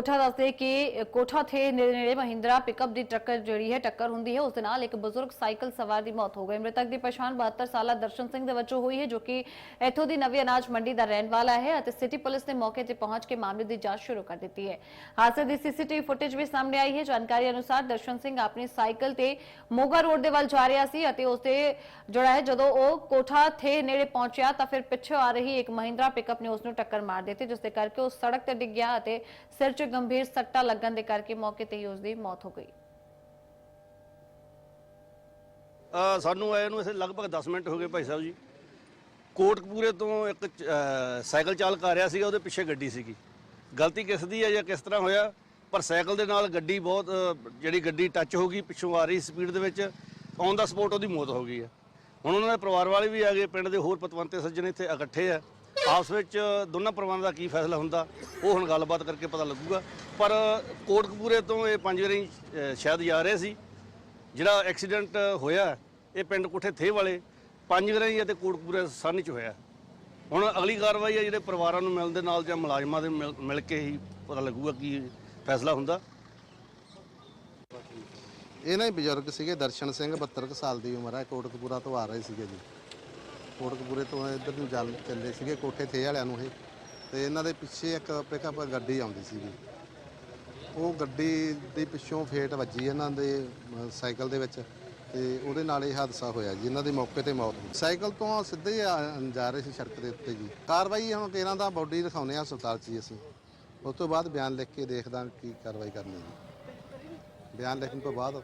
ਕੋਠਾ ਦੱਸਦੇ ਕਿ ਕੋਠਾ ਥੇ ਨੇੜੇ ਮਹਿੰਦਰਾ ਪਿਕਅਪ ਦੀ ਟੱਕਰ ਜਿਹੜੀ ਹੈ, ਟੱਕਰ ਹੁੰਦੀ ਹੈ। ਉਸ ਦੇ ਨਾਲ ਇੱਕ ਬਜ਼ੁਰਗ ਸਾਈਕਲ ਸਵਾਰ ਦੀ ਮੌਤ ਹੋ ਗਈ। ਮ੍ਰਿਤਕ ਦੀ ਪਛਾਣ 72 ਸਾਲਾ ਦਰਸ਼ਨ ਸਿੰਘ ਦੇ ਵਜੋਂ ਹੋਈ ਹੈ, ਜੋ ਕਿ ਇੱਥੋਂ ਦੀ ਨਵੀਂ ਅਨਾਜ ਮੰਡੀ ਦਾ ਰਹਿਣ ਵਾਲਾ ਹੈ ਅਤੇ ਸਿਟੀ ਪੁਲਿਸ ਨੇ ਮੌਕੇ ਤੇ ਪਹੁੰਚ ਕੇ ਮਾਮਲੇ ਦੀ ਜਾਂਚ ਸ਼ੁਰੂ ਕਰ ਦਿੱਤੀ ਹੈ। ਹਾਦਸੇ ਦੀ ਸੀਸੀਟੀਵੀ ਫੁਟੇਜ ਵੀ ਸਾਹਮਣੇ ਆਈ ਹੈ। ਜਾਣਕਾਰੀ ਅਨੁਸਾਰ ਦਰਸ਼ਨ ਸਿੰਘ ਆਪਣੀ ਸਾਈਕਲ ਤੇ ਮੋਗਾ ਰੋਡ ਦੇ ਵੱਲ ਜਾ ਰਿਹਾ ਸੀ ਅਤੇ ਉਸ ਤੇ ਜਿਹੜਾ ਹੈ, ਜਦੋਂ ਉਹ ਕੋਠਾ ਥੇ ਨੇੜੇ ਪਹੁੰਚਿਆ ਤਾਂ ਫਿਰ ਪਿੱਛੇ ਆ ਰਹੀ ਇੱਕ ਮਹਿੰਦਰਾ ਪਿਕਅਪ ਨੇ ਉਸ ਨੂੰ ਟੱਕਰ ਮਾਰ ਦਿੱਤੀ, ਜਿਸ ਦੇ ਕਰਕੇ ਉਹ ਸੜਕ ਤੇ ਡਿੱਗ ਗਿਆ ਅਤੇ ਸਿਰ 'ਚ ਗੰਭੀਰ ਸੱਟਾਂ ਲੱਗਣ ਦੇ ਕਰਕੇ ਮੌਕੇ ਤੇ ਹੀ ਉਸ ਦੀ ਮੌਤ ਹੋ ਗਈ। ਅ, ਸਾਨੂੰ ਆਏ ਨੂੰ ਇਸੇ ਲਗਭਗ 10 ਮਿੰਟ ਹੋ ਗਏ ਭਾਈ ਸਾਹਿਬ ਜੀ। ਕੋਟਕਪੂਰੇ ਤੋਂ ਇੱਕ ਚ- ਅ, ਸਾਈਕਲ ਚਾਲਕ ਆ ਰਿਹਾ ਸੀਗਾ ਉਹਦੇ ਪਿੱਛੇ ਗੱਡੀ ਸੀਗੀ। ਗਲਤੀ ਕਿਸ ਦੀ ਹੈ ਜਾਂ ਕਿਸ ਤਰ੍ਹਾਂ ਹੋਇਆ? ਪਰ ਸਾਈਕਲ ਦੇ ਨਾਲ ਗੱਡੀ ਬਹੁਤ ਅ, ਜਿਹੜੀ ਗੱਡੀ ਟੱਚ ਹੋ ਗਈ ਪਿੱਛੋਂ ਆ ਰਹੀ ਸਪੀਡ ਦੇ ਵਿੱਚ ਔਨ ਦਾ ਸਪੋਟ ਉਹਦੀ ਮੌਤ ਹੋ ਗਈ ਹੈ। ਹੁਣ ਉਹਨਾਂ ਦੇ ਪਰਿਵਾਰ ਵਾਲੇ ਵੀ ਆ ਗਏ ਪਿੰਡ ਦੇ ਹੋਰ ਪਤਵੰਤੇ ਸੱਜਣ ਇੱਥੇ ਇਕੱਠੇ ਆ। ਆਪਸ ਵਿੱਚ ਦੋਨਾਂ ਪਰਿਵਾਰਾਂ ਦਾ ਕੀ ਫੈਸਲਾ ਹੁੰਦਾ, ਉਹ ਹੁਣ ਗੱਲਬਾਤ ਕਰਕੇ ਪਤਾ ਲੱਗੂਗਾ। ਪਰ ਕੋਟਕਪੂਰੇ ਤੋਂ ਇਹ ਪੰਜ ਵਾਰੀ ਸ਼ਾਇਦ ਜਾ ਰਹੇ ਸੀ। ਜਿਹੜਾ ਐਕਸੀਡੈਂਟ ਹੋਇਆ, ਇਹ ਪਿੰਡ ਕੋਠੇ ਥੇ ਵਾਲੇ, ਪੰਜ ਗਰਾਈ ਅਤੇ ਕੋਟਪੂਰੇ ਸਾਨੀ ਚ ਹੋਇਆ। ਹੁਣ ਅਗਲੀ ਕਾਰਵਾਈ ਹੈ ਜਿਹੜੇ ਪਰਿਵਾਰਾਂ ਨੂੰ ਮਿਲਣ ਦੇ ਨਾਲ ਜਾਂ ਮੁਲਾਜ਼ਮਾਂ ਦੇ ਮਿਲ ਮਿਲ ਕੇ ਹੀ ਪਤਾ ਲੱਗੂਗਾ ਕੀ ਫੈਸਲਾ ਹੁੰਦਾ। ਇਹ ਨਾ ਹੀ ਬਜ਼ੁਰਗ ਸੀਗੇ, ਦਰਸ਼ਨ ਸਿੰਘ 72 ਕੁ ਸਾਲ ਦੀ ਉਮਰ ਹੈ ਕੋਟਕਪੂਰਾ ਤੋਂ ਆ ਰਹੇ ਸੀਗੇ ਜੀ। ਕੋਟਕਪੂਰੇ ਤੋਂ ਇੱਧਰ ਨੂੰ ਚੱਲ ਚੱਲੇ ਸੀਗੇ ਕੋਠੇ ਥੇ ਵਾਲਿਆਂ ਨੂੰ ਇਹ। ਤੇ ਇਹਨਾਂ ਦੇ ਪਿੱਛੇ ਇੱਕ ਪਿਕਅਪ ਗੱਡੀ ਆਉਂਦੀ ਸੀਗੀ। ਉਹ ਗੱਡੀ ਦੇ ਪਿੱਛੋਂ ਫੇਟ ਵੱਜੀ ਇਹਨਾਂ ਦੇ ਅ, ਸਾਈਕਲ ਦੇ ਵਿੱਚ ਤੇ ਉਹਦੇ ਨਾਲ ਇਹ ਹਾਦਸਾ ਹੋਇਆ ਜੀ। ਇਹਨਾਂ ਦੀ ਮੌਕੇ ਤੇ ਮੌਤ ਹੋ ਗਈ। ਸਾਈਕਲ ਤੋਂ ਸਿੱਧੇ ਹੀ ਆ- ਜਾ ਰਹੇ ਸੀ ਸੜਕ ਦੇ ਉੱਤੇ ਜੀ। ਕਾਰਵਾਈ ਹੁਣ ਇਹਨਾਂ ਦਾ ਬੋਡੀ ਦਿਖਾਉਂਦੇ ਆ ਹਸਪਤਾਲ 'ਚ ਜੀ ਅਸੀਂ। ਉਸ ਤੋਂ ਬਾਅਦ ਬਿਆਨ ਲਿਖ ਕੇ ਦੇਖਦਾ ਕੀ ਕਾਰਵਾਈ ਕਰਨੀ ਹੈ ਜੀ। ਬਿਆਨ ਲਿਖਣ ਤੋਂ ਬਾਅਦ